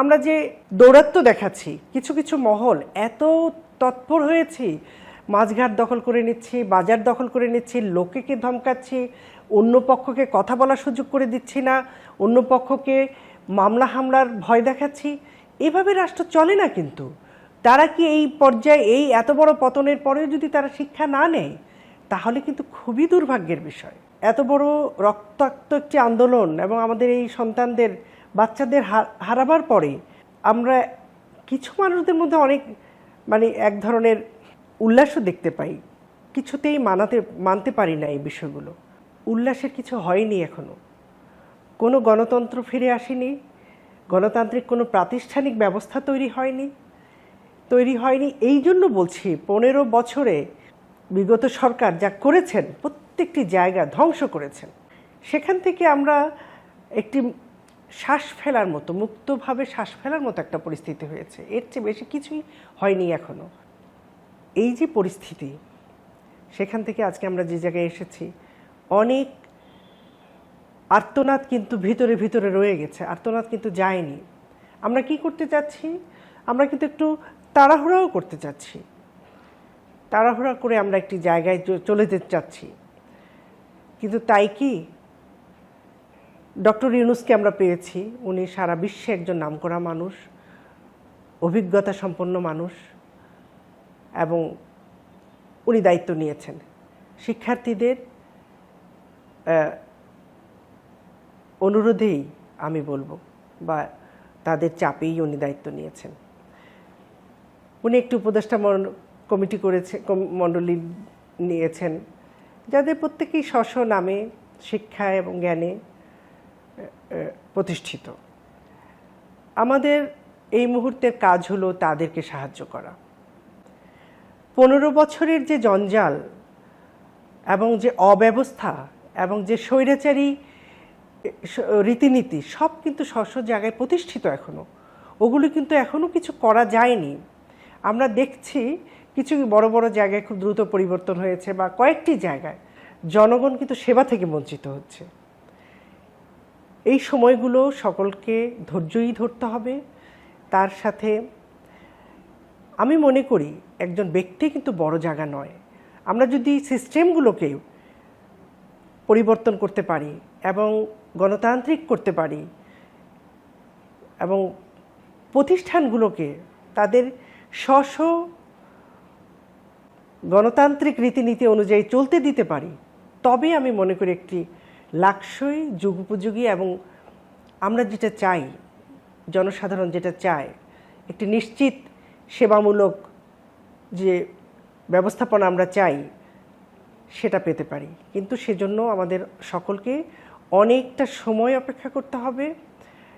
আমরা যে দৌরাত্ম দেখাচ্ছি, কিছু কিছু মহল এত তৎপর হয়েছি মাঝঘাট দখল করে নিচ্ছি, বাজার দখল করে নিচ্ছি লোকেকে ধমকাচ্ছি, অন্য পক্ষকে কথা বলার সুযোগ করে দিচ্ছি না, অন্য পক্ষকে মামলা হামলার ভয় দেখাচ্ছি, এভাবে রাষ্ট্র চলে না কিন্তু। তারা কি এই পর্যায়ে, এই এত বড় পতনের পরেও যদি তারা শিক্ষা না নেয়, তাহলে কিন্তু খুবই দুর্ভাগ্যের বিষয়। এত বড় রক্তাক্ত একটি আন্দোলন এবং আমাদের এই সন্তানদের বাচ্চাদের হারাবার পরে আমরা কিছু মানুষদের মধ্যে অনেক মানে এক ধরনের উল্লাসও দেখতে পাই। কিছুতেই মানাতে, মানতে পারি না এই বিষয়গুলো। উল্লাসের কিছু হয়নি এখনও কোনো গণতন্ত্র ফিরে আসেনি, গণতান্ত্রিক কোনো প্রাতিষ্ঠানিক ব্যবস্থা তৈরি হয়নি তৈরি হয়নি। এই জন্য বলছি, পনেরো বছরে বিগত সরকার যা করেছেন, প্রত্যেকটি জায়গা ধ্বংস করেছেন। সেখান থেকে আমরা একটি শ্বাস ফেলার মতো, মুক্তভাবে শ্বাস ফেলার মতো একটা পরিস্থিতি হয়েছে। এর চেয়ে বেশি কিছুই হয়নি এখনও এই যে পরিস্থিতি, সেখান থেকে আজকে আমরা যে জায়গায় এসেছি, অনেক আর্তনাদ কিন্তু ভিতরে ভিতরে রয়ে গেছে, আর্তনাদ কিন্তু যায়নি। আমরা কি করতে চাচ্ছি আমরা কিন্তু একটু তাড়াহুড়াও করতে চাচ্ছি তাড়াহুড়া করে আমরা একটি জায়গায় চলে যেতে চাচ্ছি। কিন্তু তাই কি? ডক্টর ইউনুসকে আমরা পেয়েছি। উনি সারা বিশ্বে একজন নামকরা মানুষ, অভিজ্ঞতা সম্পন্ন মানুষ এবং উনি দায়িত্ব নিয়েছেন। শিক্ষার্থীদের অনুরোধেই আমি বলব বা তাদের চাপেই উনি দায়িত্ব নিয়েছেন। উনি একটি উপদেষ্টা কমিটি করেছে মণ্ডলী নিয়েছেন, যাদের প্রত্যেকেই স্ব নামে শিক্ষা এবং জ্ঞানে প্রতিষ্ঠিত। আমাদের এই মুহূর্তের কাজ হলো তাদেরকে সাহায্য করা। পনেরো বছরের যে জঞ্জাল এবং যে অব্যবস্থা এবং যে স্বৈরাচারী রীতিনীতি সব কিন্তু স্ব জায়গায় প্রতিষ্ঠিত এখনও ওগুলো কিন্তু এখনও কিছু করা যায়নি। আমরা দেখছি কিছু বড় বড় জায়গায় খুব দ্রুত পরিবর্তন হয়েছে বা কয়েকটি জায়গায় জনগণ কিন্তু সেবা থেকে বঞ্চিত হচ্ছে। এই সময়গুলো সকলকে ধৈর্যই ধরতে হবে। তার সাথে আমি মনে করি একজন ব্যক্তি কিন্তু বড় জায়গা নয়। আমরা যদি সিস্টেমগুলোকে পরিবর্তন করতে পারি এবং গণতান্ত্রিক করতে পারি এবং প্রতিষ্ঠানগুলোকে তাদের স্ব গণতান্ত্রিক রীতিনীতি অনুযায়ী চলতে দিতে পারি, তবে আমি মনে করি একটি লাকসই, যুগোপযোগী এবং আমরা যেটা চাই, জনসাধারণ যেটা চায়, একটি নিশ্চিত, সেবামূলক যে ব্যবস্থাপনা আমরা চাই, সেটা পেতে পারি। কিন্তু সেজন্য আমাদের সকলকে অনেকটা সময় অপেক্ষা করতে হবে।